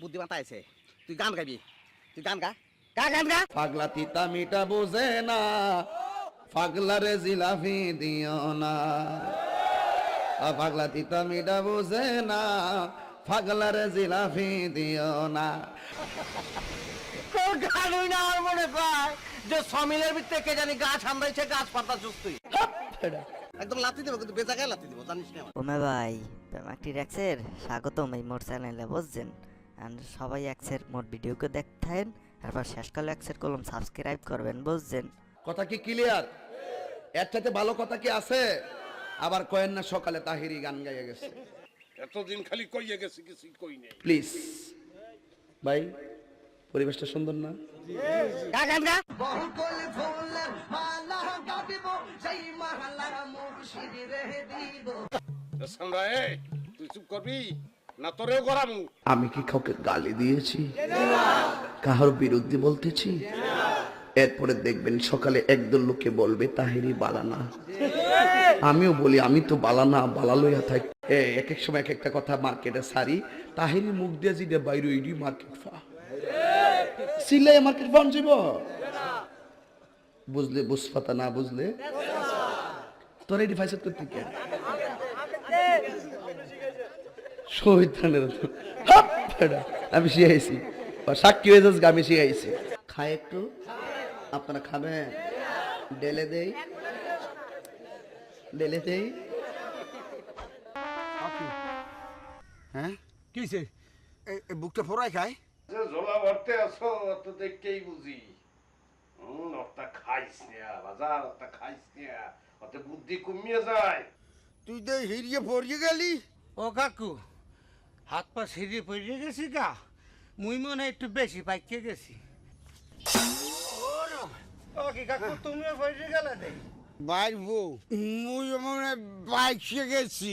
বুদ্ধিমান আইছে তুই গান গাবি। তুই গান গা। গা গান গা। পাগলা তিতা মিটা বোঝে না পাগলারে জিলাফি দিও না। আ পাগলা তিতা মিটা বোঝে না পাগলারে জিলাফি দিও না। তোর গান হই না আর মনে পায় যে সমিলের ভিতরে কে জানি গাছ হামড়াইছে গাছ পাতা চুস তুই একদম লাথি দেবো কিন্তু বেজাগায় লাথি দেবো জানিস না। ওমে ভাই প্রেমাকটি র্যাক্সের স্বাগতম এই মোট চ্যানেলে বুঝছেন? সবাই একসের মোট ভিডিওকে দেখতেন। তারপর শেষকালে একসের কলম সাবস্ক্রাইব করবেন বুঝছেন? কথা কি ক্লিয়ার এর চাইতে ভালো কথা কি আছে? আবার কয়েন না সকালে তাহিরি গান গাইয়ে গেছে। এতদিন খালি কইয়ে গেছি কিছু কই নেই। প্লিজ ভাই পরিবেশটা সুন্দর না? তুই চুপ করবি? আমি কি কাউকে গালি দিয়েছি? কাহার বিরুদ্ধে বলতেছি? এরপরে দেখবেন সকালে একদল লোকে বলবে তাহিরি বালানা আমিও বলি, আমি তো বালানা বালা লইয়া থাকি। এক এক সময় এক একটা কথা, মার্কেটে সারি তাহিরি মুখ দিয়ে যেটা বাইরে ওইডি মার্কেট ফা। সিলাই মার্কেট ফান যাব বুঝলে, বুঝপাতা না বুঝলে? তোর এটি ফাইসাত করতে কে? শহীদানের আমি শিখাইছি সাক্ষী হয়ে যাস আমি শিখাইছি খায় একটু। আপনারা খাবেন? ডেলে দেই। ডেলে দেই। হ্যাঁ? কিছে বুকটা ফোরাই খায়? যে ভরতে আছো তো দেখতেই বুঝি। অর্থা খাইস না বাজার অর্থা খাইস না। অত বুদ্ধি কমিয়ে যায়। তুই তো হিরিয়ে পড়িয়ে গেলি। ও কাকু হাত পা সিঁড়ি পড়ে গেছি গা। মুই মনে হয় একটু বেশি পাইকে গেছি। ও কি কাকু তুমিও পড়ে গেলে দেই? বাইর বউ মুই মনে হয় বাইক গেছি।